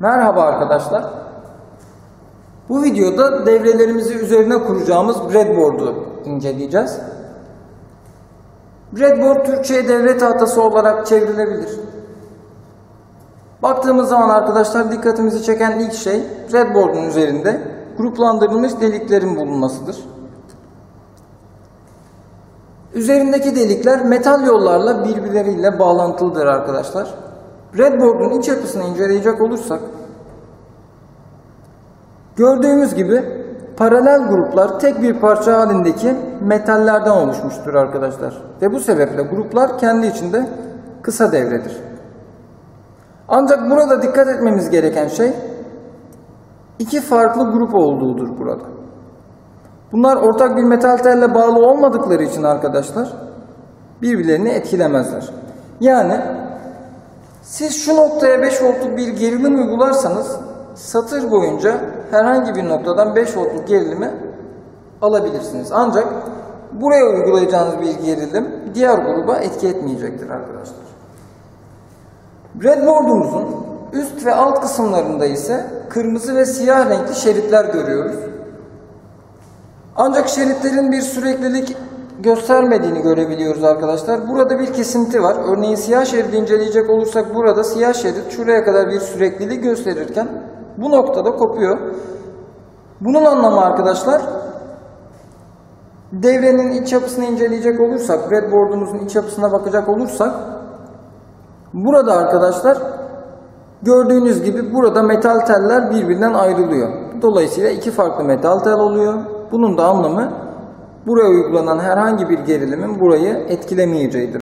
Merhaba arkadaşlar. Bu videoda devrelerimizi üzerine kuracağımız breadboard'u inceleyeceğiz. Breadboard Türkçe'ye devre tahtası olarak çevrilebilir. Baktığımız zaman arkadaşlar dikkatimizi çeken ilk şey breadboard'un üzerinde gruplandırılmış deliklerin bulunmasıdır. Üzerindeki delikler metal yollarla birbirleriyle bağlantılıdır arkadaşlar. Breadboard'un iç yapısını inceleyecek olursak gördüğümüz gibi paralel gruplar tek bir parça halindeki metallerden oluşmuştur arkadaşlar. Ve bu sebeple gruplar kendi içinde kısa devredir. Ancak burada dikkat etmemiz gereken şey iki farklı grup olduğudur burada. Bunlar ortak bir metal telle bağlı olmadıkları için arkadaşlar birbirlerini etkilemezler. Yani siz şu noktaya 5 voltluk bir gerilim uygularsanız satır boyunca herhangi bir noktadan 5 voltluk gerilimi alabilirsiniz. Ancak buraya uygulayacağınız bir gerilim diğer gruba etki etmeyecektir arkadaşlar. Breadboard'umuzun üst ve alt kısımlarında ise kırmızı ve siyah renkli şeritler görüyoruz. Ancak şeritlerin bir süreklilik göstermediğini görebiliyoruz arkadaşlar. Burada bir kesinti var. Örneğin siyah şeridi inceleyecek olursak burada siyah şerit şuraya kadar bir sürekliliği gösterirken bu noktada kopuyor. Bunun anlamı arkadaşlar devrenin iç yapısını inceleyecek olursak, breadboard'umuzun iç yapısına bakacak olursak burada arkadaşlar gördüğünüz gibi burada metal teller birbirinden ayrılıyor. Dolayısıyla iki farklı metal tel oluyor. Bunun da anlamı buraya uygulanan herhangi bir gerilimin burayı etkilemeyeceğidir